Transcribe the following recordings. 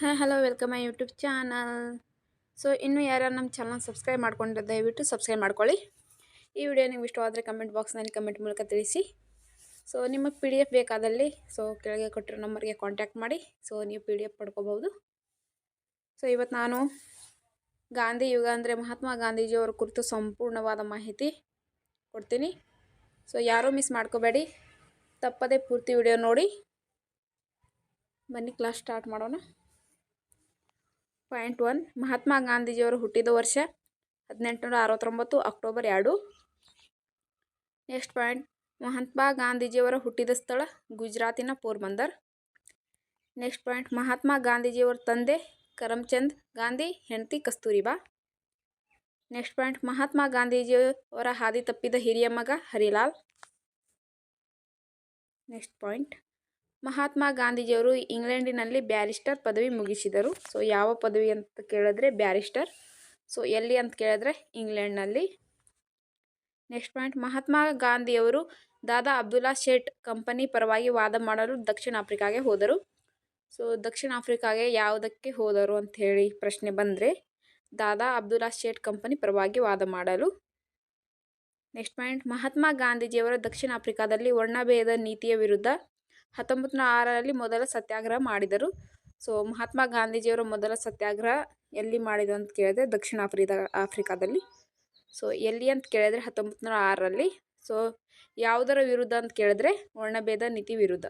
Hi hello welcome my YouTube channel so ಇನ್ನೂ ಯಾರ್ಯಾರು ನಮ್ಮ ಚಾನಲ್ ಸಬ್ಸ್ಕ್ರೈಬ್ ಮಾಡ್ಕೊಂಡಿರೋ, ದಯವಿಟ್ಟು ಸಬ್ಸ್ಕ್ರೈಬ್ ಮಾಡ್ಕೊಳ್ಳಿ. ಈ ವಿಡಿಯೋ ನಿಮ್ಗೆ ಇಷ್ಟವಾದರೆ ಕಮೆಂಟ್ ಬಾಕ್ಸ್ನಲ್ಲಿ ಕಮೆಂಟ್ ಮೂಲಕ ತಿಳಿಸಿ. ಸೊ ನಿಮಗೆ ಪಿ ಡಿ ಎಫ್ ಬೇಕಾದಲ್ಲಿ ಸೊ ಕೆಳಗೆ ಕೊಟ್ಟಿರೋ ನಂಬರ್ಗೆ ಕಾಂಟ್ಯಾಕ್ಟ್ ಮಾಡಿ. ಸೊ ನೀವು ಪಿ ಡಿ ಎಫ್ ಪಡ್ಕೋಬಹುದು. ಸೊ ಇವತ್ತು ನಾನು ಗಾಂಧಿ ಯುಗ ಅಂದರೆ ಮಹಾತ್ಮ ಗಾಂಧೀಜಿಯವರ ಕುರಿತು ಸಂಪೂರ್ಣವಾದ ಮಾಹಿತಿ ಕೊಡ್ತೀನಿ. ಸೊ ಯಾರೂ ಮಿಸ್ ಮಾಡ್ಕೋಬೇಡಿ. ತಪ್ಪದೇ ಪೂರ್ತಿ ವಿಡಿಯೋ ನೋಡಿ. ಬನ್ನಿ ಕ್ಲಾಸ್ ಸ್ಟಾರ್ಟ್ ಮಾಡೋಣ. ಪಾಯಿಂಟ್ ಒನ್, ಮಹಾತ್ಮ ಗಾಂಧೀಜಿಯವರು ಹುಟ್ಟಿದ ವರ್ಷ, ಹದಿನೆಂಟುನೂರ ಅರವತ್ತೊಂಬತ್ತು, ಅಕ್ಟೋಬರ್ ಎರಡು. ನೆಕ್ಸ್ಟ್ ಪಾಯಿಂಟ್, ಮಹಾತ್ಮ ಗಾಂಧೀಜಿಯವರ ಹುಟ್ಟಿದ ಸ್ಥಳ, ಗುಜರಾತಿನ ಪೋರ್ಬಂದರ್. ನೆಕ್ಸ್ಟ್ ಪಾಯಿಂಟ್, ಮಹಾತ್ಮ ಗಾಂಧೀಜಿಯವರ ತಂದೆ, ಕರಮ್ಚಂದ್ ಗಾಂಧಿ, ಹೆಂಡತಿ ಕಸ್ತೂರಿಬಾ ನೆಕ್ಸ್ಟ್ ಪಾಯಿಂಟ್, ಮಹಾತ್ಮ ಗಾಂಧೀಜಿಯವರ ಹಾದಿ ತಪ್ಪಿದ ಹಿರಿಯ ಮಗ ಹರಿಲಾಲ್. ನೆಕ್ಸ್ಟ್ ಪಾಯಿಂಟ್ ಮಹಾತ್ಮ ಗಾಂಧೀಜಿಯವರು ಇಂಗ್ಲೆಂಡಿನಲ್ಲಿ ಬ್ಯಾರಿಸ್ಟರ್ ಪದವಿ ಮುಗಿಸಿದರು. ಸೊ ಯಾವ ಪದವಿ ಅಂತ ಕೇಳಿದ್ರೆ ಬ್ಯಾರಿಸ್ಟರ್. ಸೊ ಎಲ್ಲಿ ಅಂತ ಕೇಳಿದ್ರೆ ಇಂಗ್ಲೆಂಡ್ನಲ್ಲಿ. ನೆಕ್ಸ್ಟ್ ಪಾಯಿಂಟ್ ಮಹಾತ್ಮ ಗಾಂಧಿಯವರು ದಾದಾ ಅಬ್ದುಲ್ಲಾ ಶೇಟ್ ಕಂಪನಿ ಪರವಾಗಿ ವಾದ ಮಾಡಲು ದಕ್ಷಿಣ ಆಫ್ರಿಕಾಗೆ ಹೋದರು. ಸೊ ದಕ್ಷಿಣ ಆಫ್ರಿಕಾಗೆ ಯಾವುದಕ್ಕೆ ಹೋದರು ಅಂತ ಹೇಳಿ ಪ್ರಶ್ನೆ ಬಂದರೆ ದಾದಾ ಅಬ್ದುಲ್ಲಾ ಶೇಟ್ ಕಂಪನಿ ಪರವಾಗಿ ವಾದ ಮಾಡಲು. ನೆಕ್ಸ್ಟ್ ಪಾಯಿಂಟ್ ಮಹಾತ್ಮ ಗಾಂಧೀಜಿಯವರ ದಕ್ಷಿಣ ಆಫ್ರಿಕಾದಲ್ಲಿ ವರ್ಣಭೇದ ನೀತಿಯ ವಿರುದ್ಧ ಹತ್ತೊಂಬತ್ತು ನೂರ ಆರರಲ್ಲಿ ಮೊದಲ ಸತ್ಯಾಗ್ರಹ ಮಾಡಿದರು. ಸೊ, ಮಹಾತ್ಮ ಗಾಂಧೀಜಿಯವರ ಮೊದಲ ಸತ್ಯಾಗ್ರಹ ಎಲ್ಲಿ ಮಾಡಿದ್ರು ಅಂತ ಕೇಳಿದ್ರೆ ದಕ್ಷಿಣ ಆಫ್ರಿಕಾ ಆಫ್ರಿಕಾದಲ್ಲಿ. ಸೊ, ಎಲ್ಲಿ ಅಂತ ಕೇಳಿದ್ರೆ ಹತ್ತೊಂಬತ್ತು ನೂರ ಆರರಲ್ಲಿ ಸೊ, ಯಾವುದರ ವಿರುದ್ಧ ಅಂತ ಕೇಳಿದ್ರೆ ವರ್ಣಭೇದ ನೀತಿ ವಿರುದ್ಧ.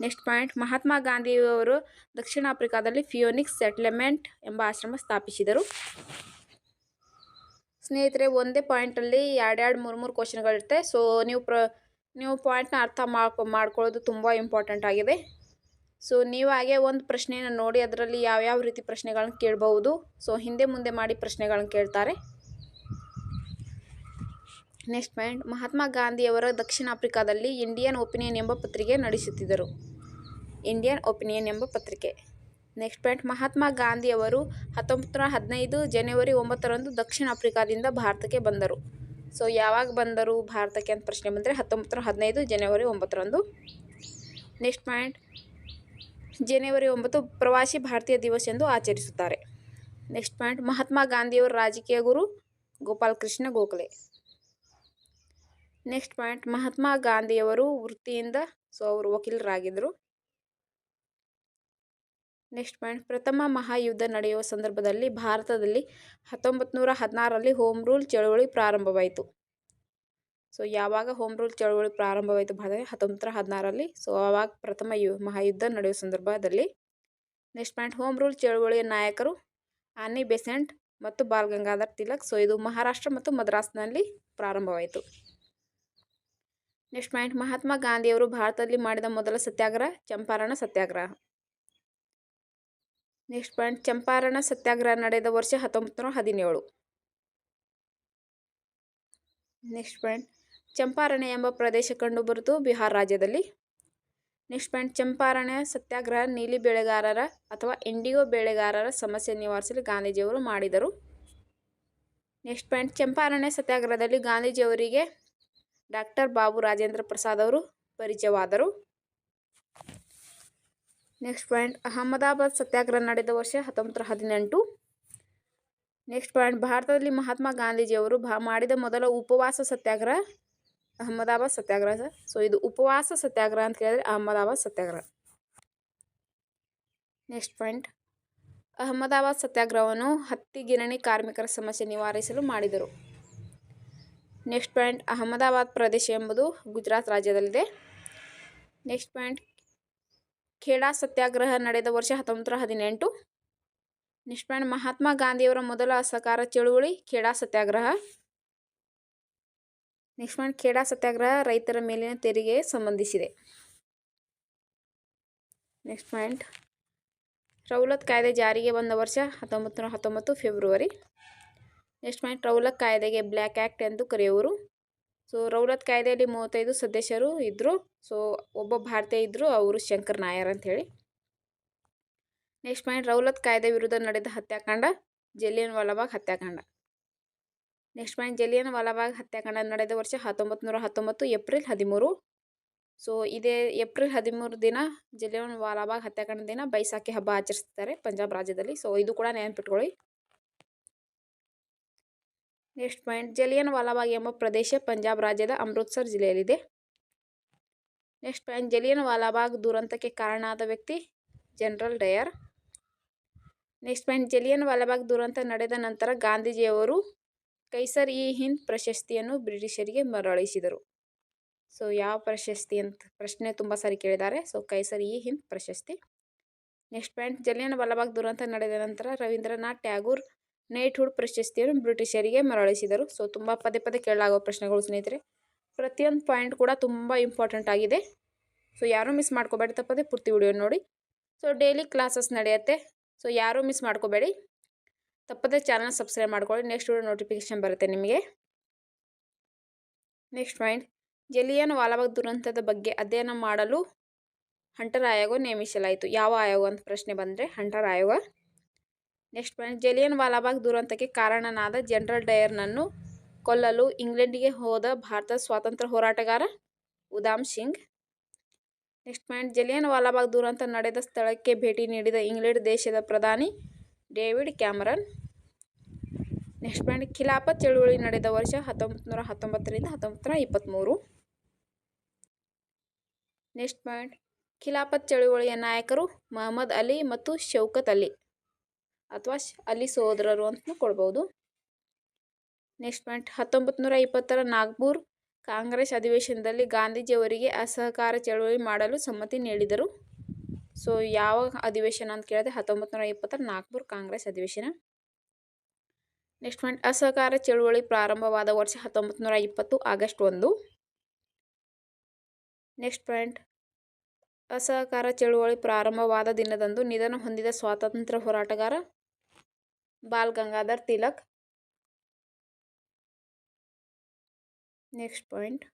ನೆಕ್ಸ್ಟ್ ಪಾಯಿಂಟ್, ಮಹಾತ್ಮ ಗಾಂಧಿಯವರು ದಕ್ಷಿಣ ಆಫ್ರಿಕಾದಲ್ಲಿ ಫಿಯೋನಿಕ್ಸ್ ಸೆಟ್ಲ್ಮೆಂಟ್ ಎಂಬ ಆಶ್ರಮ ಸ್ಥಾಪಿಸಿದರು. ಸ್ನೇಹಿತರೆ, ಒಂದೇ ಪಾಯಿಂಟಲ್ಲಿ ಎರಡೆರಡು ಮೂರು ಮೂರು ಕ್ವಶನ್ಗಳಿರುತ್ತೆ. ಸೊ, ನೀವು ಪ್ರ ನೀವು ಪಾಯಿಂಟ್ನ ಅರ್ಥ ಮಾಡ್ಕೊ ಮಾಡ್ಕೊಳ್ಳೋದು ತುಂಬ ಇಂಪಾರ್ಟೆಂಟ್ ಆಗಿದೆ. ಸೊ, ನೀವು ಹಾಗೆ ಒಂದು ಪ್ರಶ್ನೆಯನ್ನು ನೋಡಿ ಅದರಲ್ಲಿ ಯಾವ್ಯಾವ ರೀತಿ ಪ್ರಶ್ನೆಗಳನ್ನ ಕೇಳಬಹುದು. ಸೊ, ಹಿಂದೆ ಮುಂದೆ ಮಾಡಿ ಪ್ರಶ್ನೆಗಳನ್ನ ಕೇಳ್ತಾರೆ. Next point. ಮಹಾತ್ಮ ಗಾಂಧಿಯವರ ದಕ್ಷಿಣ ಆಫ್ರಿಕಾದಲ್ಲಿ ಇಂಡಿಯನ್ ಒಪಿನಿಯನ್ ಎಂಬ ಪತ್ರಿಕೆ ನಡೆಸುತ್ತಿದ್ದರು. ಇಂಡಿಯನ್ ಒಪಿನಿಯನ್ ಎಂಬ ಪತ್ರಿಕೆ. Next point. ಮಹಾತ್ಮ ಗಾಂಧಿಯವರು ಹತ್ತೊಂಬತ್ತು ನೂರ ಹದಿನೈದು ಜನವರಿ ಒಂಬತ್ತರಂದು ದಕ್ಷಿಣ ಆಫ್ರಿಕಾದಿಂದ ಭಾರತಕ್ಕೆ ಬಂದರು. ಸೊ ಯಾವಾಗ ಬಂದರು ಭಾರತಕ್ಕೆ ಅಂತ ಪ್ರಶ್ನೆ ಬಂದರೆ ಹತ್ತೊಂಬತ್ತರ ಹದಿನೈದು ಜನವರಿ ಒಂಬತ್ತರಂದು. ನೆಕ್ಸ್ಟ್ ಪಾಯಿಂಟ್ ಜನವರಿ ಒಂಬತ್ತು ಪ್ರವಾಸಿ ಭಾರತೀಯ ದಿವಸ ಎಂದು ಆಚರಿಸುತ್ತಾರೆ. ನೆಕ್ಸ್ಟ್ ಪಾಯಿಂಟ್ ಮಹಾತ್ಮ ಗಾಂಧಿಯವರ ರಾಜಕೀಯ ಗುರು ಗೋಪಾಲ್ ಕೃಷ್ಣ ಗೋಖಲೆ. ನೆಕ್ಸ್ಟ್ ಪಾಯಿಂಟ್ ಮಹಾತ್ಮ ಗಾಂಧಿಯವರು ವೃತ್ತಿಯಿಂದ ಸೊ ಅವರು ವಕೀಲರಾಗಿದ್ದರು. ನೆಕ್ಸ್ಟ್ ಪಾಯಿಂಟ್, ಪ್ರಥಮ ಮಹಾಯುದ್ಧ ನಡೆಯುವ ಸಂದರ್ಭದಲ್ಲಿ ಭಾರತದಲ್ಲಿ ಹತ್ತೊಂಬತ್ತು ನೂರ ಹದಿನಾರರಲ್ಲಿ ಹೋಮ್ ರೂಲ್ ಚಳುವಳಿ ಪ್ರಾರಂಭವಾಯಿತು. ಸೊ ಯಾವಾಗ ಹೋಮ್ ರೂಲ್ ಚಳುವಳಿ ಪ್ರಾರಂಭವಾಯಿತು ಭಾರತದಲ್ಲಿ? ಹತ್ತೊಂಬತ್ತು ನೂರ ಹದಿನಾರರಲ್ಲಿ ಸೊ ಆವಾಗ ಪ್ರಥಮ ಯು, ಮಹಾಯುದ್ಧ ನಡೆಯುವ ಸಂದರ್ಭದಲ್ಲಿ. ನೆಕ್ಸ್ಟ್ ಪಾಯಿಂಟ್, ಹೋಮ್ ರೂಲ್ ಚಳುವಳಿಯ ನಾಯಕರು ಆನಿ ಬೆಸೆಂಟ್ ಮತ್ತು ಬಾಲ್ ಗಂಗಾಧರ್ ತಿಲಕ್. ಸೊ ಇದು ಮಹಾರಾಷ್ಟ್ರ ಮತ್ತು ಮದ್ರಾಸ್ನಲ್ಲಿ ಪ್ರಾರಂಭವಾಯಿತು. ನೆಕ್ಸ್ಟ್ ಪಾಯಿಂಟ್, ಮಹಾತ್ಮ ಗಾಂಧಿಯವರು ಭಾರತದಲ್ಲಿ ಮಾಡಿದ ಮೊದಲ ಸತ್ಯಾಗ್ರಹ, ಚಂಪಾರಣ ಸತ್ಯಾಗ್ರಹ. ನೆಕ್ಸ್ಟ್ ಪಾಯಿಂಟ್, ಚಂಪಾರಣ ಸತ್ಯಾಗ್ರಹ ನಡೆದ ವರ್ಷ ಹತ್ತೊಂಬತ್ತು ನೂರ ಹದಿನೇಳು. ನೆಕ್ಸ್ಟ್ ಪಾಯಿಂಟ್, ಚಂಪಾರಣೆ ಎಂಬ ಪ್ರದೇಶ ಕಂಡುಬರುತ್ತು ಬಿಹಾರ್ ರಾಜ್ಯದಲ್ಲಿ. ನೆಕ್ಸ್ಟ್ ಪಾಯಿಂಟ್, ಚಂಪಾರಣ ಸತ್ಯಾಗ್ರಹ ನೀಲಿ ಬೆಳೆಗಾರರ ಅಥವಾ ಇಂಡಿಗೋ ಬೆಳೆಗಾರರ ಸಮಸ್ಯೆ ನಿವಾರಿಸಲು ಗಾಂಧೀಜಿಯವರು ಮಾಡಿದರು. ನೆಕ್ಸ್ಟ್ ಪಾಯಿಂಟ್, ಚಂಪಾರಣ ಸತ್ಯಾಗ್ರಹದಲ್ಲಿ ಗಾಂಧೀಜಿಯವರಿಗೆ ಡಾಕ್ಟರ್ ಬಾಬು ರಾಜೇಂದ್ರ ಪ್ರಸಾದ್ ಅವರು ಪರಿಚಯವಾದರು. ನೆಕ್ಸ್ಟ್ ಪಾಯಿಂಟ್ ಅಹಮದಾಬಾದ್ ಸತ್ಯಾಗ್ರಹ ನಡೆದ ವರ್ಷ ಹತ್ತೊಂಬತ್ತು ಹದಿನೆಂಟು. ನೆಕ್ಸ್ಟ್ ಪಾಯಿಂಟ್ ಭಾರತದಲ್ಲಿ ಮಹಾತ್ಮ ಗಾಂಧೀಜಿಯವರು ಭಾ, ಮಾಡಿದ ಮೊದಲ ಉಪವಾಸ ಸತ್ಯಾಗ್ರಹ ಅಹಮದಾಬಾದ್ ಸತ್ಯಾಗ್ರಹ ಸೊ ಇದು ಉಪವಾಸ ಸತ್ಯಾಗ್ರಹ ಅಂತ ಕೇಳಿದ್ರೆ ಅಹಮದಾಬಾದ್ ಸತ್ಯಾಗ್ರಹ. ನೆಕ್ಸ್ಟ್ ಪಾಯಿಂಟ್ ಅಹಮದಾಬಾದ್ ಸತ್ಯಾಗ್ರಹವನ್ನು ಹತ್ತಿ ಗಿರಣಿ ಕಾರ್ಮಿಕರ ಸಮಸ್ಯೆ ನಿವಾರಿಸಲು ಮಾಡಿದರು. ನೆಕ್ಸ್ಟ್ ಪಾಯಿಂಟ್ ಅಹಮದಾಬಾದ್ ಪ್ರದೇಶ ಎಂಬುದು ಗುಜರಾತ್ ರಾಜ್ಯದಲ್ಲಿದೆ. ನೆಕ್ಸ್ಟ್ ಪಾಯಿಂಟ್ ಖೇಡಾ ಸತ್ಯಾಗ್ರಹ ನಡೆದ ವರ್ಷ ಹತ್ತೊಂಬತ್ತು ಹದಿನೆಂಟು. ಪಾಯಿಂಟ್ ಮಹಾತ್ಮ ಗಾಂಧಿಯವರ ಮೊದಲ ಅಸಹಕಾರ ಚಳುವಳಿ ಖೇಡಾ ಸತ್ಯಾಗ್ರಹ. ನೆಕ್ಸ್ಟ್ ಪಾಯಿಂಟ್ ಖೇಡಾ ಸತ್ಯಾಗ್ರಹ ರೈತರ ಮೇಲಿನ ತೆರಿಗೆ ಸಂಬಂಧಿಸಿದೆ. Next point. ರೌಲತ್ ಕಾಯ್ದೆ ಜಾರಿಗೆ ಬಂದ ವರ್ಷ ಹತ್ತೊಂಬತ್ತು ನೂರ ಹತ್ತೊಂಬತ್ತು ಫೆಬ್ರವರಿ. Next point. ರೌಲತ್ ಕಾಯ್ದೆಗೆ ಬ್ಲ್ಯಾಕ್ ಆ್ಯಕ್ಟ್ ಎಂದು ಕರೆಯುವರು. ಸೊ ರೌಲತ್ ಕಾಯ್ದೆಯಲ್ಲಿ ಮೂವತ್ತೈದು ಸದಸ್ಯರು ಇದ್ದರು ಸೊ ಒಬ್ಬ ಭಾರತೀಯ ಇದ್ದರು ಅವರು ಶಂಕರ್ ನಾಯರ್ ಅಂಥೇಳಿ ನೆಕ್ಸ್ಟ್ ಪಾಯಿಂಟ್ ರೌಲತ್ ಕಾಯ್ದೆ ವಿರುದ್ಧ ನಡೆದ ಹತ್ಯಾಕಾಂಡ, ಜಲಿಯನ್ ವಾಲಾಬಾಗ್ ಹತ್ಯಾಕಾಂಡ. ನೆಕ್ಸ್ಟ್ ಪಾಯಿಂಟ್ ಜಲಿಯನ್ ವಾಲಾಬಾಗ್ ಹತ್ಯಾಕಾಂಡ ನಡೆದ ವರ್ಷ ಹತ್ತೊಂಬತ್ತು ನೂರ ಹತ್ತೊಂಬತ್ತು, ಏಪ್ರಿಲ್ ಹದಿಮೂರು. ಸೊ ಇದೇ ಏಪ್ರಿಲ್ ಹದಿಮೂರು ದಿನ ಜಲಿಯನ್ ವಾಲಾಬಾಗ್ ಹತ್ಯಾಕಾಂಡ ದಿನ ಬೈಸಾಖಿ ಹಬ್ಬ ಆಚರಿಸ್ತಾರೆ ಪಂಜಾಬ್ ರಾಜ್ಯದಲ್ಲಿ. ಸೊ ಇದು ಕೂಡ ನೆನಪಿಟ್ಕೊಳ್ಳಿ. Next point. ಜಲಿಯನ್ ವಾಲಾಬಾಗ್ ಎಂಬ ಪ್ರದೇಶ ಪಂಜಾಬ್ ರಾಜ್ಯದ ಅಮೃತ್ಸರ್ ಜಿಲ್ಲೆಯಲ್ಲಿದೆ. Next point. ಜಲಿಯನ್ ವಾಲಾಬಾಗ್ ದುರಂತಕ್ಕೆ ಕಾರಣ ಆದ ವ್ಯಕ್ತಿ general Dyer. Next point. Jallian Walabagh ದುರಂತ ನಡೆದ ನಂತರ ಗಾಂಧೀಜಿಯವರು ಕೈಸರ್ ಇ ಹಿಂದ್ ಪ್ರಶಸ್ತಿಯನ್ನು ಬ್ರಿಟಿಷರಿಗೆ ಮರಳಿಸಿದರು. ಸೊ, ಯಾವ ಪ್ರಶಸ್ತಿ ಅಂತ ಪ್ರಶ್ನೆ ತುಂಬ ಸಾರಿ ಕೇಳಿದ್ದಾರೆ. ಸೊ, ಕೈಸರ್ ಇ ಹಿಂದ್ ಪ್ರಶಸ್ತಿ. Next point. ಜಲಿಯನ್ ವಾಲಾಬಾಗ್ ದುರಂತ ನಡೆದ ನಂತರ ರವೀಂದ್ರನಾಥ್ ಟ್ಯಾಗೂರ್ ನೈಟ್ಹುಡ್ ಪ್ರಶಸ್ತಿಯನ್ನು ಬ್ರಿಟಿಷರಿಗೆ ಮರಳಿಸಿದರು. ಸೊ, ತುಂಬ ಪದೇ ಪದೇ ಕೇಳಲಾಗುವ ಪ್ರಶ್ನೆಗಳು ಸ್ನೇಹಿತರೆ. ಪ್ರತಿಯೊಂದು ಪಾಯಿಂಟ್ ಕೂಡ ತುಂಬ ಇಂಪಾರ್ಟೆಂಟ್ ಆಗಿದೆ. ಸೊ, ಯಾರೂ ಮಿಸ್ ಮಾಡ್ಕೋಬೇಡಿ ತಪ್ಪದೆ ಪೂರ್ತಿ ವಿಡಿಯೋ ನೋಡಿ. ಸೊ, ಡೈಲಿ ಕ್ಲಾಸಸ್ ನಡೆಯುತ್ತೆ. ಸೊ, ಯಾರೂ ಮಿಸ್ ಮಾಡ್ಕೋಬೇಡಿ. ತಪ್ಪದೆ ಚಾನಲ್ ಸಬ್ಸ್ಕ್ರೈಬ್ ಮಾಡ್ಕೊಳ್ಳಿ. ನೆಕ್ಸ್ಟ್ ವಿಡಿಯೋ ನೋಟಿಫಿಕೇಶನ್ ಬರುತ್ತೆ ನಿಮಗೆ. Next point. ಜಲಿಯನ್ ವಾಲಾಬಾಗ್ ದುರಂತದ ಬಗ್ಗೆ ಅಧ್ಯಯನ ಮಾಡಲು ಹಂಟರ್ ಆಯೋಗ ನೇಮಿಸಲಾಯಿತು. ಯಾವ ಆಯೋಗ ಅಂತ ಪ್ರಶ್ನೆ ಬಂದರೆ ಹಂಟರ್ ಆಯೋಗ. ನೆಕ್ಸ್ಟ್ ಪಾಯಿಂಟ್ ಜಲಿಯನ್ ವಾಲಾಬಾಗ್ ದುರಂತಕ್ಕೆ ಕಾರಣನಾದ ಜನರಲ್ ಡಯರ್ನನ್ನು ಕೊಲ್ಲಲು ಇಂಗ್ಲೆಂಡಿಗೆ ಹೋದ ಭಾರತದ ಸ್ವಾತಂತ್ರ್ಯ ಹೋರಾಟಗಾರ ಉದಾಮ್ ಸಿಂಗ್. ನೆಕ್ಸ್ಟ್ ಪಾಯಿಂಟ್ ಜಲಿಯನ್ ವಾಲಾಬಾಗ್ ದುರಂತ ನಡೆದ ಸ್ಥಳಕ್ಕೆ ಭೇಟಿ ನೀಡಿದ ಇಂಗ್ಲೆಂಡ್ ದೇಶದ ಪ್ರಧಾನಿ David Cameron. Next point Khilafat ಚಳುವಳಿ ನಡೆದ ವರ್ಷ ಹತ್ತೊಂಬತ್ತು ನೂರ ಹತ್ತೊಂಬತ್ತರಿಂದ ಹತ್ತೊಂಬತ್ತು ನೂರ ಇಪ್ಪತ್ತ್ಮೂರು. ನೆಕ್ಸ್ಟ್ ಪಾಯಿಂಟ್ ಖಿಲಾಫತ್ ಚಳುವಳಿಯ ನಾಯಕರು ಮಹಮ್ಮದ್ ಅಲಿ ಮತ್ತು ಶೌಕತ್ ಅಲಿ. ಅಥವಾ ಅಲ್ಲಿ ಸೋದರರು ಅಂತ ಕೊಡ್ಬೋದು. ನೆಕ್ಸ್ಟ್ ಪಾಯಿಂಟ್ ಹತ್ತೊಂಬತ್ತು ನೂರ ಇಪ್ಪತ್ತರ ನಾಗ್ಪುರ್ ಕಾಂಗ್ರೆಸ್ ಅಧಿವೇಶನದಲ್ಲಿ ಗಾಂಧೀಜಿಯವರಿಗೆ ಅಸಹಕಾರ ಚಳವಳಿ ಮಾಡಲು ಸಮ್ಮತಿ ನೀಡಿದರು. ಸೊ, ಯಾವ ಅಧಿವೇಶನ ಅಂತ ಕೇಳಿದ್ರೆ ಹತ್ತೊಂಬತ್ತು ನೂರ ಇಪ್ಪತ್ತರ ನಾಗ್ಪುರ್ ಕಾಂಗ್ರೆಸ್ ಅಧಿವೇಶನ. ನೆಕ್ಸ್ಟ್ ಪಾಯಿಂಟ್, ಅಸಹಕಾರ ಚಳುವಳಿ ಪ್ರಾರಂಭವಾದ ವರ್ಷ ಹತ್ತೊಂಬತ್ತು ನೂರ ಇಪ್ಪತ್ತು ಆಗಸ್ಟ್ ಒಂದು. ನೆಕ್ಸ್ಟ್ ಪಾಯಿಂಟ್, ಅಸಹಕಾರ ಚಳುವಳಿ ಪ್ರಾರಂಭವಾದ ದಿನದಂದು ನಿಧನ ಹೊಂದಿದ ಸ್ವಾತಂತ್ರ್ಯ ಹೋರಾಟಗಾರ ಬಾಲ್ ಗಂಗಾಧರ್ ತಿಲಕ್. ನೆಕ್ಸ್ಟ್ ಪಾಯಿಂಟ್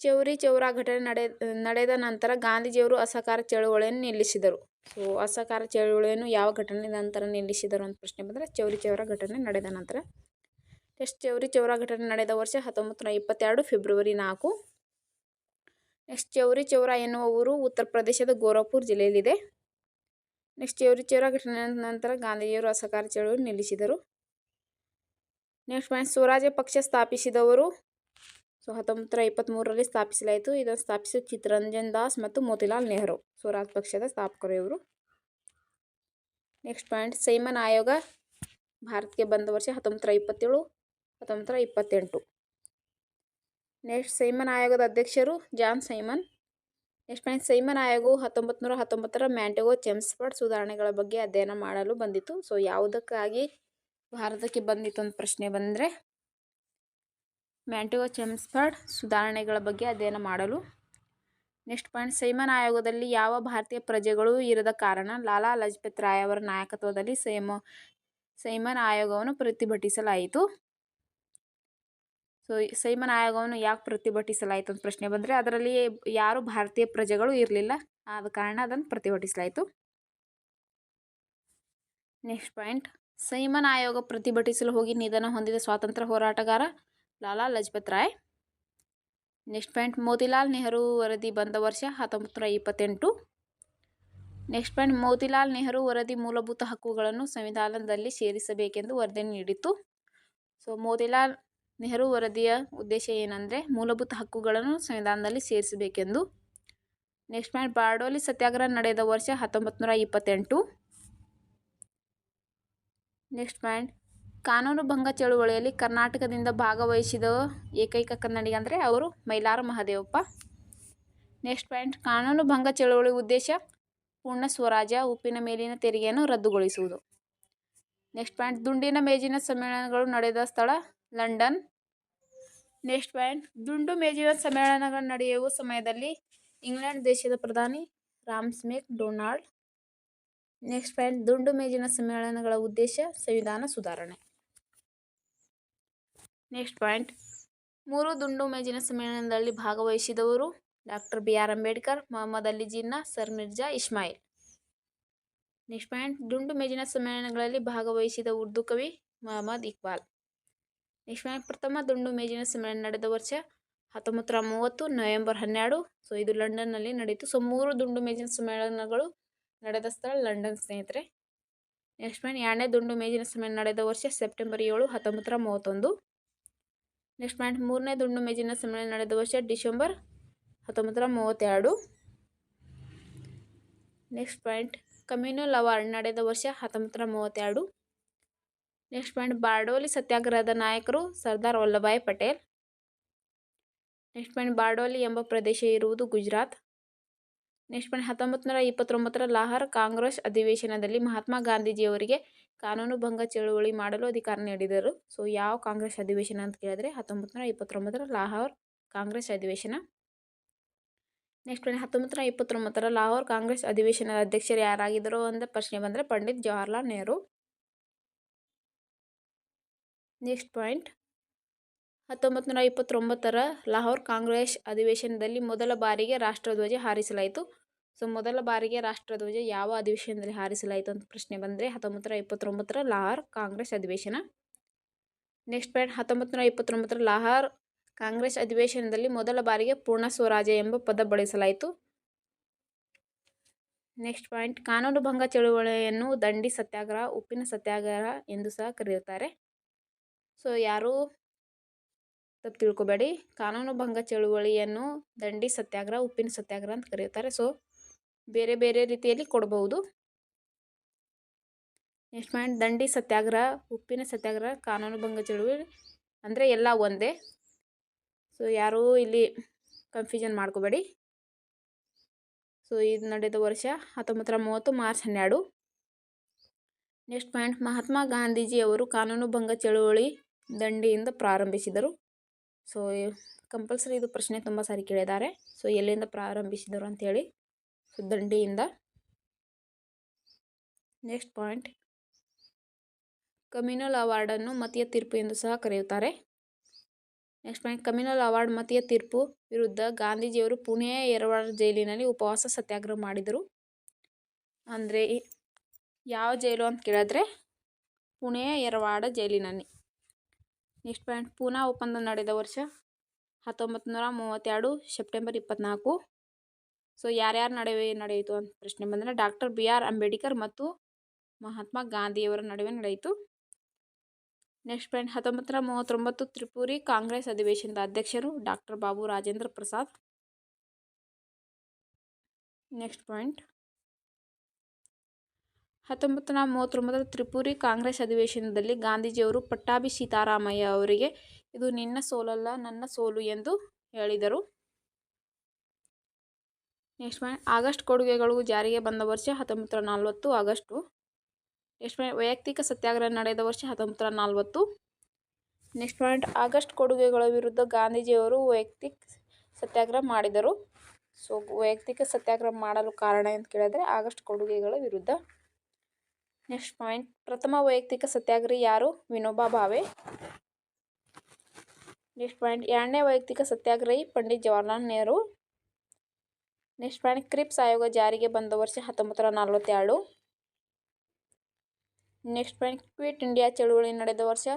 ಚೌರಿ ಚೌರಾ ಘಟನೆ ನಡೆ, ನಡೆದ ನಂತರ ಗಾಂಧೀಜಿಯವರು ಅಸಹಕಾರ ಚಳುವಳಿಯನ್ನು ನಿಲ್ಲಿಸಿದರು. ಸೊ ಅಸಹಕಾರ ಚಳುವಳಿಯನ್ನು ಯಾವ ಘಟನೆ ನಂತರ ನಿಲ್ಲಿಸಿದರು ಅಂತ ಪ್ರಶ್ನೆ ಬಂದರೆ, ಚೌರಿ ಚೌರಾ ಘಟನೆ ನಡೆದ ನಂತರ. ನೆಕ್ಸ್ಟ್ ಚೌರಿ ಚೌರಾ ಘಟನೆ ನಡೆದ ವರ್ಷ ಹತ್ತೊಂಬತ್ತು ನೂರ ಇಪ್ಪತ್ತೆರಡು ಫೆಬ್ರವರಿ ನಾಲ್ಕು. ನೆಕ್ಸ್ಟ್ ಚೌರಿ ಚೌರಾ ಎನ್ನುವ ಊರು ಉತ್ತರ ಪ್ರದೇಶದ ಗೋರಖ್ಪುರ್ ಜಿಲ್ಲೆಯಲ್ಲಿದೆ. ನೆಕ್ಸ್ಟ್ ಚೌರಿ ಚೌರ ಘಟನೆ ನಂತರ ಗಾಂಧೀಜಿಯವರು ಅಸಹಕಾರ ಚಳುವಳಿ ನಿಲ್ಲಿಸಿದರು. ನೆಕ್ಸ್ಟ್ ಪಾಯಿಂಟ್ ಸ್ವರಾಜ್ಯ ಪಕ್ಷ ಸ್ಥಾಪಿಸಿದವರು ಸೊ ಹತ್ತೊಂಬತ್ತು ನೂರ ಇಪ್ಪತ್ತ್ಮೂರರಲ್ಲಿ ಸ್ಥಾಪಿಸಲಾಯಿತು. ಇದನ್ನು ಸ್ಥಾಪಿಸಿದ ಚಿತ್ತರಂಜನ್ ದಾಸ್ ಮತ್ತು ಮೋತಿಲಾಲ್ ನೆಹರು, ಸ್ವರಾಜ್ ಪಕ್ಷದ ಸ್ಥಾಪಕರು ಇವರು. ನೆಕ್ಸ್ಟ್ ಪಾಯಿಂಟ್, ಸೈಮನ್ ಆಯೋಗ ಭಾರತಕ್ಕೆ ಬಂದ ವರ್ಷ ಹತ್ತೊಂಬತ್ತು ಇಪ್ಪತ್ತೇಳು ಹತ್ತೊಂಬತ್ತು ಇಪ್ಪತ್ತೆಂಟು. ನೆಕ್ಸ್ಟ್ ಸೈಮನ್ ಆಯೋಗದ ಅಧ್ಯಕ್ಷರು ಜಾನ್ ಸೈಮನ್. ನೆಕ್ಸ್ಟ್ ಸೈಮನ್ ಆಯೋಗವು ಹತ್ತೊಂಬತ್ತು ನೂರ ಹತ್ತೊಂಬತ್ತರ ಮ್ಯಾಂಟೆಗೋ ಚೆಮ್ಸ್ಫರ್ಡ್ ಸುಧಾರಣೆಗಳ ಬಗ್ಗೆ ಅಧ್ಯಯನ ಮಾಡಲು ಬಂದಿತ್ತು. ಸೊ ಯಾವುದಕ್ಕಾಗಿ ಭಾರತಕ್ಕೆ ಬಂದಿತ್ತು ಅಂತ ಪ್ರಶ್ನೆ ಬಂದರೆ, ಮ್ಯಾಂಟೆಗೋ ಚೆಮ್ಸ್ಫರ್ಡ್ ಸುಧಾರಣೆಗಳ ಬಗ್ಗೆ ಅಧ್ಯಯನ ಮಾಡಲು. ನೆಕ್ಸ್ಟ್ ಪಾಯಿಂಟ್ ಸೈಮನ್ ಆಯೋಗದಲ್ಲಿ ಯಾವ ಭಾರತೀಯ ಪ್ರಜೆಗಳು ಇರದ ಕಾರಣ ಲಾಲಾ ಲಜಪತ್ ರಾಯ್ ಅವರ ನಾಯಕತ್ವದಲ್ಲಿ ಸೈಮ ಸೈಮನ್ ಆಯೋಗವನ್ನು ಪ್ರತಿಭಟಿಸಲಾಯಿತು. ಸೊ ಸೈಮನ್ ಆಯೋಗವನ್ನು ಯಾಕೆ ಪ್ರತಿಭಟಿಸಲಾಯಿತು ಅಂತ ಪ್ರಶ್ನೆ ಬಂದರೆ, ಅದರಲ್ಲಿ ಯಾರು ಭಾರತೀಯ ಪ್ರಜೆಗಳು ಇರಲಿಲ್ಲ. ಆದ ಕಾರಣ ಅದನ್ನು ಪ್ರತಿಭಟಿಸಲಾಯಿತು. Next point. ಸೈಮನ್ ಆಯೋಗ ಪ್ರತಿಭಟಿಸಲು ಹೋಗಿ ನಿಧನ ಹೊಂದಿದ ಸ್ವಾತಂತ್ರ್ಯ ಹೋರಾಟಗಾರ ಲಾಲಾ ಲಜಪತ್ ರಾಯ್. Next point. ಮೋತಿಲಾಲ್ ನೆಹರು ವರದಿ ಬಂದ ವರ್ಷ ಹತ್ತೊಂಬತ್ತು ನೂರ ಇಪ್ಪತ್ತೆಂಟು. Next point. ಮೋತಿಲಾಲ್ ನೆಹರು ವರದಿ ಮೂಲಭೂತ ಹಕ್ಕುಗಳನ್ನು ಸಂವಿಧಾನದಲ್ಲಿ ಸೇರಿಸಬೇಕೆಂದು ವರದಿ ನೀಡಿತು ಸೊ, ಮೋತಿಲಾಲ್ ನೆಹರು ವರದಿಯ ಉದ್ದೇಶ ಏನಂದರೆ ಮೂಲಭೂತ ಹಕ್ಕುಗಳನ್ನು ಸಂವಿಧಾನದಲ್ಲಿ ಸೇರಿಸಬೇಕೆಂದು. ನೆಕ್ಸ್ಟ್ ಪಾಯಿಂಟ್ ಬಾರ್ಡೋಲಿ ಸತ್ಯಾಗ್ರಹ ನಡೆದ ವರ್ಷ ಹತ್ತೊಂಬತ್ತು ನೂರ ಇಪ್ಪತ್ತೆಂಟು. ನೆಕ್ಸ್ಟ್ ಪಾಯಿಂಟ್ ಕಾನೂನು ಭಂಗ ಚಳುವಳಿಯಲ್ಲಿ ಕರ್ನಾಟಕದಿಂದ ಭಾಗವಹಿಸಿದ ಏಕೈಕ ಕನ್ನಡಿಗ ಅಂದರೆ ಅವರು ಮೈಲಾರ ಮಹದೇವಪ್ಪ. ನೆಕ್ಸ್ಟ್ ಪಾಯಿಂಟ್ ಕಾನೂನು ಭಂಗ ಚಳುವಳಿ ಉದ್ದೇಶ ಪೂರ್ಣ ಸ್ವರಾಜ್ಯ ಉಪ್ಪಿನ ಮೇಲಿನ ತೆರಿಗೆಯನ್ನು ರದ್ದುಗೊಳಿಸುವುದು. ನೆಕ್ಸ್ಟ್ ಪಾಯಿಂಟ್ ದುಂಡಿನ ಮೇಜಿನ ಸಮ್ಮೇಳನಗಳು ನಡೆದ ಸ್ಥಳ ಲಂಡನ್. Next point. ದುಂಡು ಮೇಜಿನ ಸಮ್ಮೇಳನಗಳು ನಡೆಯುವ ಸಮಯದಲ್ಲಿ ಇಂಗ್ಲೆಂಡ್ ದೇಶದ ಪ್ರಧಾನಿ ರಾಮ್ಸ್ಮೇಕ್ ಡೊನಾಲ್ಡ್. Next point. ದುಂಡು ಮೇಜಿನ ಸಮ್ಮೇಳನಗಳ ಉದ್ದೇಶ ಸಂವಿಧಾನ ಸುಧಾರಣೆ. Next point. ಮೂರು ದುಂಡು ಮೇಜಿನ ಸಮ್ಮೇಳನದಲ್ಲಿ ಭಾಗವಹಿಸಿದವರು doctor B R Ambedkar, Mohammad Ali Jinnah, sir Mirza Ismail. Next point. ದುಂಡು ಮೇಜಿನ ಸಮ್ಮೇಳನಗಳಲ್ಲಿ ಭಾಗವಹಿಸಿದ ಉರ್ದು ಕವಿ ಮೊಹಮ್ಮದ್ ಇಕ್ಬಾಲ್. ನೆಕ್ಸ್ಟ್ ಪ್ರಥಮ ದುಂಡು ಮೇಜಿನ ಸಮ್ಮೇಳನ ನಡೆದ ವರ್ಷ ಹತ್ತೊಂಬತ್ತು ನೂರ ಮೂವತ್ತು ನವೆಂಬರ್ ಹನ್ನೆರಡು. ಸೊ, ಇದು ಲಂಡನ್ನಲ್ಲಿ ನಡೆಯಿತು. ಸೊ ಮೂರು ದುಂಡು ಮೇಜಿನ ಸಮ್ಮೇಳನಗಳು ನಡೆದ ಸ್ಥಳ ಲಂಡನ್, ಸ್ನೇಹಿತರೆ. ನೆಕ್ಸ್ಟ್ ಪಾಯಿಂಟ್ ಎರಡನೇ ದುಂಡು ಮೇಜಿನ ಸಮ್ಮೇಳನ ನಡೆದ ವರ್ಷ ಸೆಪ್ಟೆಂಬರ್ ಏಳು ಹತ್ತೊಂಬತ್ತು ಮೂವತ್ತೊಂದು ನೆಕ್ಸ್ಟ್ ಪಾಯಿಂಟ್ ಮೂರನೇ ದುಂಡು ಮೇಜಿನ ಸಮ್ಮೇಳನ ನಡೆದ ವರ್ಷ ಡಿಸೆಂಬರ್ ಹತ್ತೊಂಬತ್ತು ನೂರ ಮೂವತ್ತೆರಡು ನೆಕ್ಸ್ಟ್ ಪಾಯಿಂಟ್ ಕಮ್ಯುನಲ್ ಅವಾರ್ಡ್ ನಡೆದ ವರ್ಷ ಹತ್ತೊಂಬತ್ತು ನೂರ ಮೂವತ್ತೆರಡು ನೆಕ್ಸ್ಟ್ ಪಾಯಿಂಟ್ ಬಾರ್ಡೋಲಿ ಸತ್ಯಾಗ್ರಹದ ನಾಯಕರು ಸರ್ದಾರ್ ವಲ್ಲಭಾಯ್ ಪಟೇಲ್ ನೆಕ್ಸ್ಟ್ ಪಾಯಿಂಟ್ ಬಾರ್ಡೋಲಿ ಎಂಬ ಪ್ರದೇಶ ಇರುವುದು ಗುಜರಾತ್. ನೆಕ್ಸ್ಟ್ ಪಾಯಿಂಟ್ ಹತ್ತೊಂಬತ್ತು ನೂರ ಇಪ್ಪತ್ತೊಂಬತ್ತರ ಲಾಹೋರ್ ಕಾಂಗ್ರೆಸ್ ಅಧಿವೇಶನದಲ್ಲಿ ಮಹಾತ್ಮ ಗಾಂಧೀಜಿಯವರಿಗೆ ಕಾನೂನು ಭಂಗ ಚಳುವಳಿ ಮಾಡಲು ಅಧಿಕಾರ ನೀಡಿದರು. ಸೊ ಯಾವ ಕಾಂಗ್ರೆಸ್ ಅಧಿವೇಶನ ಅಂತ ಕೇಳಿದ್ರೆ ಹತ್ತೊಂಬತ್ತು ನೂರ ಇಪ್ಪತ್ತೊಂಬತ್ತರ ಲಾಹೋರ್ ಕಾಂಗ್ರೆಸ್ ಅಧಿವೇಶನ. ನೆಕ್ಸ್ಟ್ ಪಾಯಿಂಟ್ ಹತ್ತೊಂಬತ್ತು ಇಪ್ಪತ್ತೊಂಬತ್ತರ ಲಾಹೋರ್ ಕಾಂಗ್ರೆಸ್ ಅಧಿವೇಶನದ ಅಧ್ಯಕ್ಷರು ಯಾರಾಗಿದ್ದರು ಅಂತ ಪ್ರಶ್ನೆ ಬಂದರೆ ಪಂಡಿತ್ ಜವಾಹರ್ಲಾಲ್ ನೆಹರು ನೆಕ್ಸ್ಟ್ ಪಾಯಿಂಟ್. ಹತ್ತೊಂಬತ್ತು ನೂರ ಇಪ್ಪತ್ತೊಂಬತ್ತರ ಲಾಹೋರ್ ಕಾಂಗ್ರೆಸ್ ಅಧಿವೇಶನದಲ್ಲಿ ಮೊದಲ ಬಾರಿಗೆ ರಾಷ್ಟ್ರಧ್ವಜ ಹಾರಿಸಲಾಯಿತು. ಸೊ, ಮೊದಲ ಬಾರಿಗೆ ರಾಷ್ಟ್ರಧ್ವಜ ಯಾವ ಅಧಿವೇಶನದಲ್ಲಿ ಹಾರಿಸಲಾಯಿತು ಅಂತ ಪ್ರಶ್ನೆ ಬಂದರೆ ಹತ್ತೊಂಬತ್ತು ನೂರ ಇಪ್ಪತ್ತೊಂಬತ್ತರ ಲಾಹೋರ್ ಕಾಂಗ್ರೆಸ್ ಅಧಿವೇಶನ. ನೆಕ್ಸ್ಟ್ ಪಾಯಿಂಟ್ ಹತ್ತೊಂಬತ್ತು ನೂರ ಇಪ್ಪತ್ತೊಂಬತ್ತರ ಲಾಹೋರ್ ಕಾಂಗ್ರೆಸ್ ಅಧಿವೇಶನದಲ್ಲಿ ಮೊದಲ ಬಾರಿಗೆ ಪೂರ್ಣ ಸ್ವರಾಜ್ಯ ಎಂಬ ಪದ ಬಳಸಲಾಯಿತು. ನೆಕ್ಸ್ಟ್ ಪಾಯಿಂಟ್, ಕಾನೂನು ಭಂಗ ಚಳುವಳಿಯನ್ನು ದಂಡಿ ಸತ್ಯಾಗ್ರಹ, ಉಪ್ಪಿನ ಸತ್ಯಾಗ್ರಹ ಎಂದು ಸಹ ಕರೆಯುತ್ತಾರೆ. ಸೊ ಯಾರೂ ತಪ್ಪು ತಿಳ್ಕೊಬೇಡಿ. ಕಾನೂನು ಭಂಗ ಚಳುವಳಿಯನ್ನು ದಂಡಿ ಸತ್ಯಾಗ್ರಹ, ಉಪ್ಪಿನ ಸತ್ಯಾಗ್ರಹ ಅಂತ ಕರೆಯುತ್ತಾರೆ ಸೊ ಬೇರೆ ಬೇರೆ ರೀತಿಯಲ್ಲಿ ಕೊಡಬಹುದು ನೆಕ್ಸ್ಟ್ ಪಾಯಿಂಟ್, ದಂಡಿ ಸತ್ಯಾಗ್ರಹ, ಉಪ್ಪಿನ ಸತ್ಯಾಗ್ರಹ, ಕಾನೂನು ಭಂಗ ಚಳುವಳಿ ಅಂದರೆ ಎಲ್ಲ ಒಂದೇ. ಸೊ ಯಾರೂ ಇಲ್ಲಿ ಕನ್ಫ್ಯೂಷನ್ ಮಾಡ್ಕೋಬೇಡಿ. ಸೊ ಇದು ನಡೆದ ವರ್ಷ ಹತ್ತೊಂಬತ್ತರ ಮೂವತ್ತು, ಮಾರ್ಚ್ ಹನ್ನೆರಡು. ನೆಕ್ಸ್ಟ್ ಪಾಯಿಂಟ್, ಮಹಾತ್ಮ ಗಾಂಧೀಜಿ ಅವರು ಕಾನೂನು ಭಂಗ ಚಳುವಳಿ ದಂಡಿಯಿಂದ ಪ್ರಾರಂಭಿಸಿದರು. ಸೊ ಕಂಪಲ್ಸರಿ ಇದು ಪ್ರಶ್ನೆ ತುಂಬ ಸಾರಿ ಕೇಳಿದ್ದಾರೆ. ಸೊ ಎಲ್ಲಿಂದ ಪ್ರಾರಂಭಿಸಿದರು ಅಂಥೇಳಿ ಸೊ ದಂಡೆಯಿಂದ. ನೆಕ್ಸ್ಟ್ ಪಾಯಿಂಟ್ ಕಮ್ಯುನಲ್ ಅವಾರ್ಡನ್ನು ಮತೀಯ ತೀರ್ಪು ಎಂದು ಸಹ ಕರೆಯುತ್ತಾರೆ. ನೆಕ್ಸ್ಟ್ ಪಾಯಿಂಟ್ ಕಮ್ಯುನಲ್ ಅವಾರ್ಡ್ ಮತೀಯ ತೀರ್ಪು ವಿರುದ್ಧ ಗಾಂಧೀಜಿಯವರು ಪುಣೆಯ ಎರವಾಡ ಜೈಲಿನಲ್ಲಿ ಉಪವಾಸ ಸತ್ಯಾಗ್ರಹ ಮಾಡಿದರು. ಅಂದರೆ, ಯಾವ ಜೈಲು ಅಂತ ಕೇಳಿದ್ರೆ, ಪುಣೆಯ ಎರವಾಡ ಜೈಲಿನಲ್ಲಿ. ನೆಕ್ಸ್ಟ್ ಪಾಯಿಂಟ್, ಪೂನಾ ಒಪ್ಪಂದ ನಡೆದ ವರ್ಷ ಹತ್ತೊಂಬತ್ತು ನೂರ ಮೂವತ್ತೆರಡು, ಸೆಪ್ಟೆಂಬರ್ ಇಪ್ಪತ್ನಾಲ್ಕು. ಸೊ ಯಾರ್ಯಾರ ನಡುವೆ ನಡೆಯಿತು ಅಂತ ಪ್ರಶ್ನೆ ಬಂದರೆ ಡಾಕ್ಟರ್ ಬಿ ಆರ್ ಅಂಬೇಡ್ಕರ್ ಮತ್ತು ಮಹಾತ್ಮ ಗಾಂಧಿಯವರ ನಡುವೆ ನಡೆಯಿತು. ನೆಕ್ಸ್ಟ್ ಪಾಯಿಂಟ್ ಹತ್ತೊಂಬತ್ತು ನೂರ ಮೂವತ್ತೊಂಬತ್ತು, ತ್ರಿಪುರಿ ಕಾಂಗ್ರೆಸ್ ಅಧಿವೇಶನದ ಅಧ್ಯಕ್ಷರು doctor Babu Rajendra Prasad. Next point ಹತ್ತೊಂಬತ್ತು ನೂರ ಮೂವತ್ತೊಂಬತ್ತರ ತ್ರಿಪುರಿ ಕಾಂಗ್ರೆಸ್ ಅಧಿವೇಶನದಲ್ಲಿ ಗಾಂಧೀಜಿಯವರು ಪಟ್ಟಾಭಿ ಸೀತಾರಾಮಯ್ಯ ಅವರಿಗೆ, ಇದು ನಿನ್ನ ಸೋಲಲ್ಲ, ನನ್ನ ಸೋಲು ಎಂದು ಹೇಳಿದರು. ನೆಕ್ಸ್ಟ್ ಪಾಯಿಂಟ್ ಆಗಸ್ಟ್ ಕೊಡುಗೆಗಳು ಜಾರಿಗೆ ಬಂದ ವರ್ಷ ಹತ್ತೊಂಬತ್ತು ನೂರ ನಲ್ವತ್ತು ಆಗಸ್ಟು. ನೆಕ್ಸ್ಟ್ ಪಾಯಿಂಟ್ ವೈಯಕ್ತಿಕ ಸತ್ಯಾಗ್ರಹ ನಡೆದ ವರ್ಷ ಹತ್ತೊಂಬತ್ತು ನೂರ ನಲ್ವತ್ತು ನೆಕ್ಸ್ಟ್ ಪಾಯಿಂಟ್, ಆಗಸ್ಟ್ ಕೊಡುಗೆಗಳ ವಿರುದ್ಧ ಗಾಂಧೀಜಿಯವರು ವೈಯಕ್ತಿಕ ಸತ್ಯಾಗ್ರಹ ಮಾಡಿದರು. ಸೊ, ವೈಯಕ್ತಿಕ ಸತ್ಯಾಗ್ರಹ ಮಾಡಲು ಕಾರಣ ಅಂತ ಕೇಳಿದ್ರೆ, ಆಗಸ್ಟ್ ಕೊಡುಗೆಗಳ ವಿರುದ್ಧ. Next point. ಪ್ರಥಮ ವೈಯಕ್ತಿಕ ಸತ್ಯಾಗ್ರಹಿ ಯಾರು? ವಿನೋಬಾ ಭಾವೆ. Next point. ಎರಡನೇ ವೈಯಕ್ತಿಕ ಸತ್ಯಾಗ್ರಹಿ Pandit Jawaharlal Nehru. Next point. Cripps ಆಯೋಗ ಜಾರಿಗೆ ಬಂದ ವರ್ಷ ಹತ್ತೊಂಬತ್ತು ನಲವತ್ತೆರಡು. Next point. ಕ್ವಿಟ್ ಇಂಡಿಯಾ ಚಳುವಳಿ ನಡೆದ ವರ್ಷ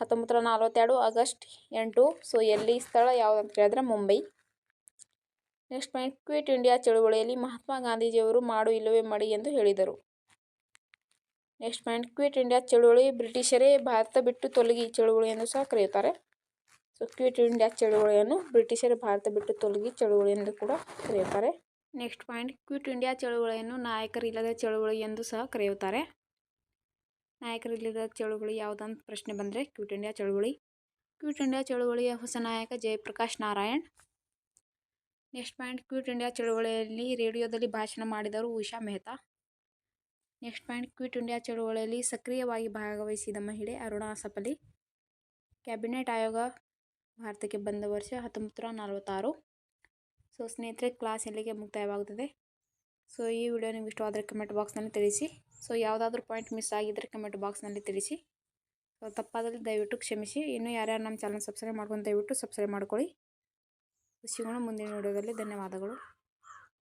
ಹತ್ತೊಂಬತ್ತು ನಲವತ್ತೆರಡು, ಆಗಸ್ಟ್ ಎಂಟು. ಸೊ, ಎಲ್ಲಿ ಸ್ಥಳ ಯಾವುದು ಅಂತ ಕೇಳಿದ್ರೆ Mumbai. Next point. Quit India ಚಳುವಳಿಯಲ್ಲಿ Mahatma ಗಾಂಧೀಜಿಯವರು ಮಾಡು ಇಲ್ಲವೇ ಮಡಿ ಎಂದು ಹೇಳಿದರು. ನೆಕ್ಸ್ಟ್ ಪಾಯಿಂಟ್ ಕ್ವಿಟ್ ಇಂಡಿಯಾ ಚಳುವಳಿ ಬ್ರಿಟಿಷರೇ ಭಾರತ ಬಿಟ್ಟು ತೊಲಗಿ ಚಳುವಳಿ ಎಂದು ಸಹ ಕರೆಯುತ್ತಾರೆ. ಸೊ ಕ್ವಿಟ್ ಇಂಡಿಯಾ ಚಳುವಳಿಯನ್ನು ಬ್ರಿಟಿಷರೇ ಭಾರತ ಬಿಟ್ಟು ತೊಲಗಿ ಚಳುವಳಿ ಎಂದು ಕೂಡ ಕರೆಯುತ್ತಾರೆ. ನೆಕ್ಸ್ಟ್ ಪಾಯಿಂಟ್, ಕ್ವಿಟ್ ಇಂಡಿಯಾ ಚಳುವಳಿಯನ್ನು ನಾಯಕರಿಲ್ಲದ ಚಳುವಳಿ ಎಂದು ಸಹ ಕರೆಯುತ್ತಾರೆ. ನಾಯಕರಿಲ್ಲದ ಚಳುವಳಿ ಯಾವುದಂತ ಪ್ರಶ್ನೆ ಬಂದರೆ ಕ್ವಿಟ್ ಇಂಡಿಯಾ ಚಳುವಳಿ. ಕ್ವಿಟ್ ಇಂಡಿಯಾ ಚಳುವಳಿಯ ಹೊಸ ನಾಯಕ Jayaprakash Narayan. Next point, quit India ಚಳುವಳಿಯಲ್ಲಿ ರೇಡಿಯೋದಲ್ಲಿ ಭಾಷಣ ಮಾಡಿದರು Usha Mehta. Next point, quit India ಚಳುವಳಿಯಲ್ಲಿ ಸಕ್ರಿಯವಾಗಿ ಭಾಗವಹಿಸಿದ ಮಹಿಳೆ ಅರುಣಾ ಸಪಲಿ. ಕ್ಯಾಬಿನೆಟ್ ಆಯೋಗ ಭಾರತಕ್ಕೆ ಬಂದ ವರ್ಷ ಹತ್ತೊಂಬತ್ತು ನೂರ ನಲವತ್ತಾರು. ಸೊ, ಸ್ನೇಹಿತರೆ, ಕ್ಲಾಸ್ ಎಲ್ಲಿಗೆ ಮುಕ್ತಾಯವಾಗುತ್ತದೆ ಸೊ, ಈ ವಿಡಿಯೋ ನಿಮ್ಗೆ ಇಷ್ಟವಾದರೆ ಕಮೆಂಟ್ ಬಾಕ್ಸ್ನಲ್ಲಿ ತಿಳಿಸಿ. ಸೊ, ಯಾವುದಾದ್ರೂ ಪಾಯಿಂಟ್ ಮಿಸ್ ಆಗಿದ್ದರೆ ಕಮೆಂಟ್ ಬಾಕ್ಸ್ನಲ್ಲಿ ತಿಳಿಸಿ. ಸೊ, ತಪ್ಪಾದಲ್ಲಿ ದಯವಿಟ್ಟು ಕ್ಷಮಿಸಿ. ಇನ್ನೂ ಯಾರ್ಯಾರು ನಮ್ಮ ಚಾನಲ್ ಸಬ್ಸ್ಕ್ರೈಬ್ ಮಾಡ್ಕೊಂಡು ದಯವಿಟ್ಟು ಸಬ್ಸ್ಕ್ರೈಬ್ ಮಾಡ್ಕೊಳ್ಳಿ. ಸಿಗೋಣ ಮುಂದಿನ ವಿಡಿಯೋದಲ್ಲಿ. ಧನ್ಯವಾದಗಳು.